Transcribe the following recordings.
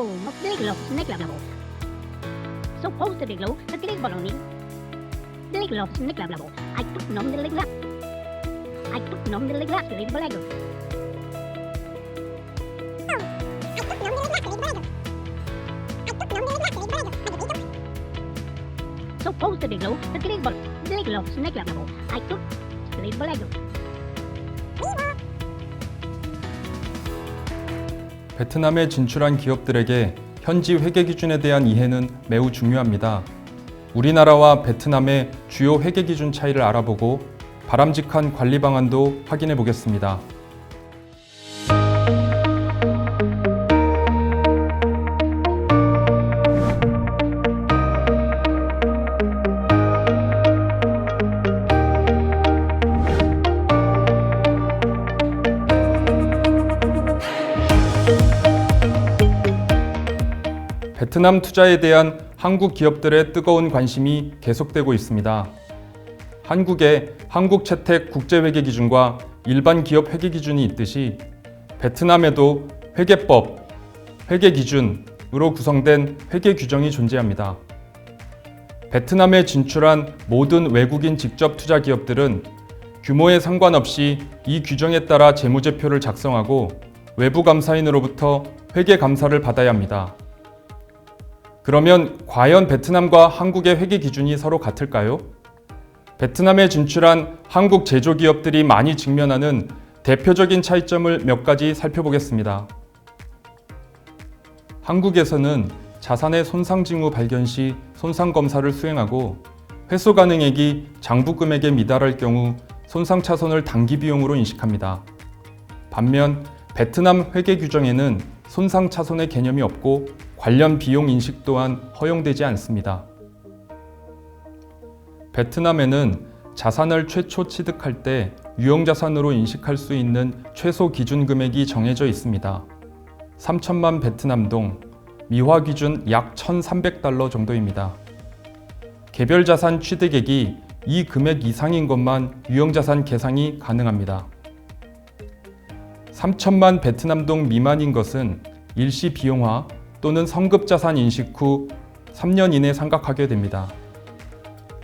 Oh, Diglo, Snicklablo. Supposed to Diglo, the Glig Bologna. Diglo, Snicklablo. I took nom the Ligla. I took nom the Ligla, the Liglago. Supposed to Diglo, the Glig Bol. Diglo, Snicklablo. I took the Liglago. 베트남에 진출한 기업들에게 현지 회계 기준에 대한 이해는 매우 중요합니다. 우리나라와 베트남의 주요 회계 기준 차이를 알아보고 바람직한 관리 방안도 확인해 보겠습니다. 베트남 투자에 대한 한국 기업들의 뜨거운 관심이 계속되고 있습니다. 한국의 한국 채택 국제회계 기준과 일반 기업 회계 기준이 있듯이 베트남에도 회계법, 회계 기준으로 구성된 회계 규정이 존재합니다. 베트남에 진출한 모든 외국인 직접 투자 기업들은 규모에 상관없이 이 규정에 따라 재무제표를 작성하고 외부 감사인으로부터 회계 감사를 받아야 합니다. 그러면 과연 베트남과 한국의 회계 기준이 서로 같을까요? 베트남에 진출한 한국 제조 기업들이 많이 직면하는 대표적인 차이점을 몇 가지 살펴보겠습니다. 한국에서는 자산의 손상 징후 발견 시 손상 검사를 수행하고 회수 가능액이 장부 금액에 미달할 경우 손상 차손을 단기 비용으로 인식합니다. 반면 베트남 회계 규정에는 손상 차손의 개념이 없고 관련 비용 인식 또한 허용되지 않습니다. 베트남에는 자산을 최초 취득할 때 유형자산으로 인식할 수 있는 최소 기준 금액이 정해져 있습니다. 3천만 베트남동, 미화 기준 약 1,300달러 정도입니다. 개별 자산 취득액이 이 금액 이상인 것만 유형자산 계상이 가능합니다. 3천만 베트남동 미만인 것은 일시 비용화 또는 성급자산 인식 후 3년 이내 상각하게 됩니다.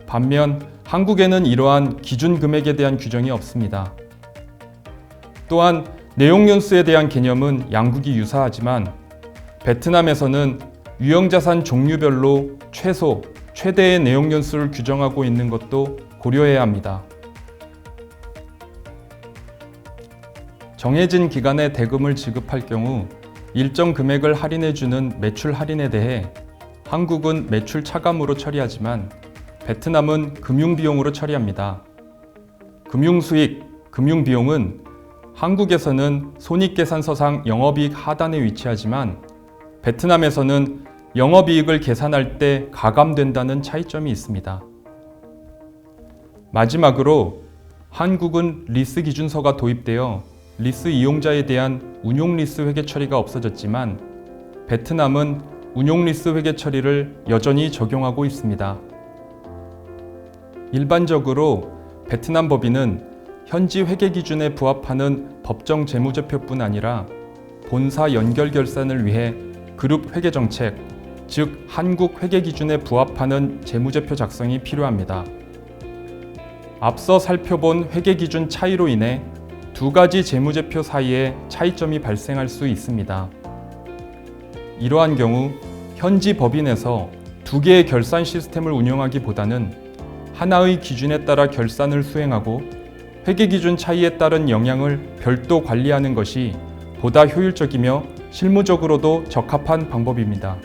반면 한국에는 이러한 기준 금액에 대한 규정이 없습니다. 또한 내용연수에 대한 개념은 양국이 유사하지만 베트남에서는 유형자산 종류별로 최소, 최대의 내용연수를 규정하고 있는 것도 고려해야 합니다. 정해진 기간에 대금을 지급할 경우 일정 금액을 할인해주는 매출 할인에 대해 한국은 매출 차감으로 처리하지만 베트남은 금융비용으로 처리합니다. 금융수익, 금융비용은 한국에서는 손익계산서상 영업이익 하단에 위치하지만 베트남에서는 영업이익을 계산할 때 가감된다는 차이점이 있습니다. 마지막으로 한국은 리스 기준서가 도입되어 리스 이용자에 대한 운용 리스 회계 처리가 없어졌지만 베트남은 운용 리스 회계 처리를 여전히 적용하고 있습니다. 일반적으로 베트남 법인은 현지 회계 기준에 부합하는 법정 재무제표뿐 아니라 본사 연결 결산을 위해 그룹 회계 정책, 즉 한국 회계 기준에 부합하는 재무제표 작성이 필요합니다. 앞서 살펴본 회계 기준 차이로 인해 두 가지 재무제표 사이에 차이점이 발생할 수 있습니다. 이러한 경우 현지 법인에서 두 개의 결산 시스템을 운영하기보다는 하나의 기준에 따라 결산을 수행하고 회계 기준 차이에 따른 영향을 별도 관리하는 것이 보다 효율적이며 실무적으로도 적합한 방법입니다.